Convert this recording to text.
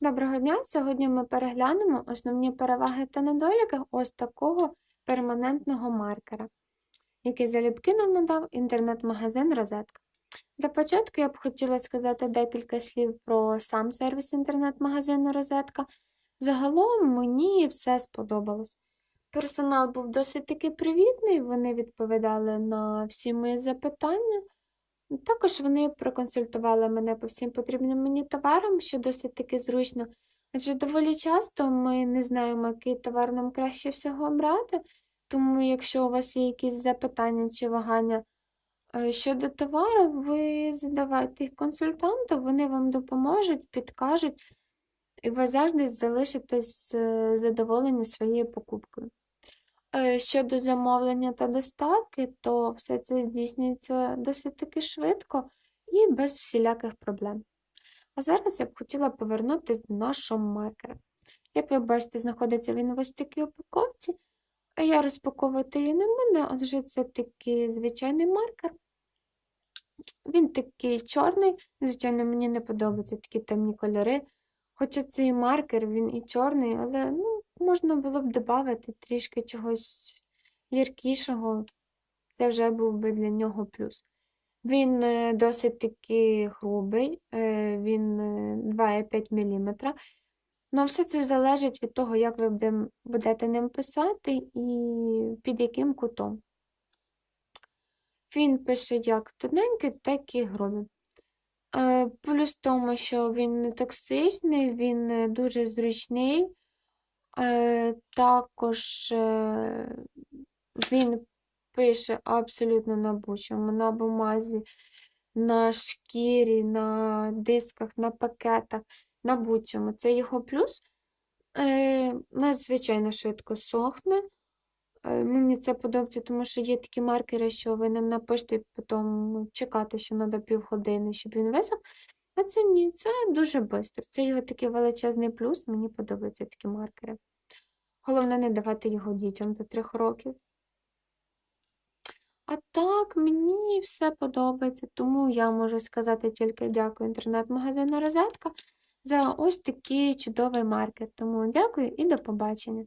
Доброго дня! Сьогодні ми переглянемо основні переваги та недоліки ось такого перманентного маркера, який залюбки нам надав інтернет-магазин Розетка. Для початку я б хотіла сказати декілька слів про сам сервіс інтернет-магазину Розетка. Загалом мені все сподобалось. Персонал був досить таки привітний, вони відповідали на всі мої запитання. Також вони проконсультували мене по всім потрібним мені товарам, що досить таки зручно. Адже доволі часто ми не знаємо, який товар нам краще всього брати. Тому, якщо у вас є якісь запитання чи вагання е, щодо товару, ви задавайте їх консультанту, вони вам допоможуть, підкажуть, і ви завжди залишитесь е, задоволені своєю покупкою. Е, Щодо замовлення та доставки, то все це здійснюється досить таки швидко і без всіляких проблем. А зараз я б хотіла повернутися до нашого маркера. Як ви бачите, знаходиться він в ось такій упаковці, а я розпаковувати її не буду, адже це такий звичайний маркер. Він такий чорний, звичайно, мені не подобаються такі темні кольори. Хоча цей маркер, він і чорний, але ну, можна було б додати трішки чогось яркішого. Це вже був би для нього плюс. Він е, досить таки грубий, е, він е, 2,5 мм. Ну, все це залежить від того, як ви будете ним писати і під яким кутом. Він пише як тоненький, так і грубий. Е, Плюс в тому, що він не токсичний, він е, дуже зручний. Е, Також е, він пише абсолютно на будь-чому, на бумазі, на шкірі, на дисках, на пакетах, на будь-чому. Це його плюс. Е, Надзвичайно швидко сохне. Мені це подобається, тому що є такі маркери, що ви ним напишете, потім чекати, що треба півгодини, щоб він висох. А це ні, це дуже швидко. Це його такий величезний плюс, мені подобаються такі маркери. Головне, не давати його дітям до трьох років. А так, мені все подобається, тому я можу сказати тільки дякую інтернет-магазину Розетка за ось такий чудовий маркер. Тому дякую і до побачення.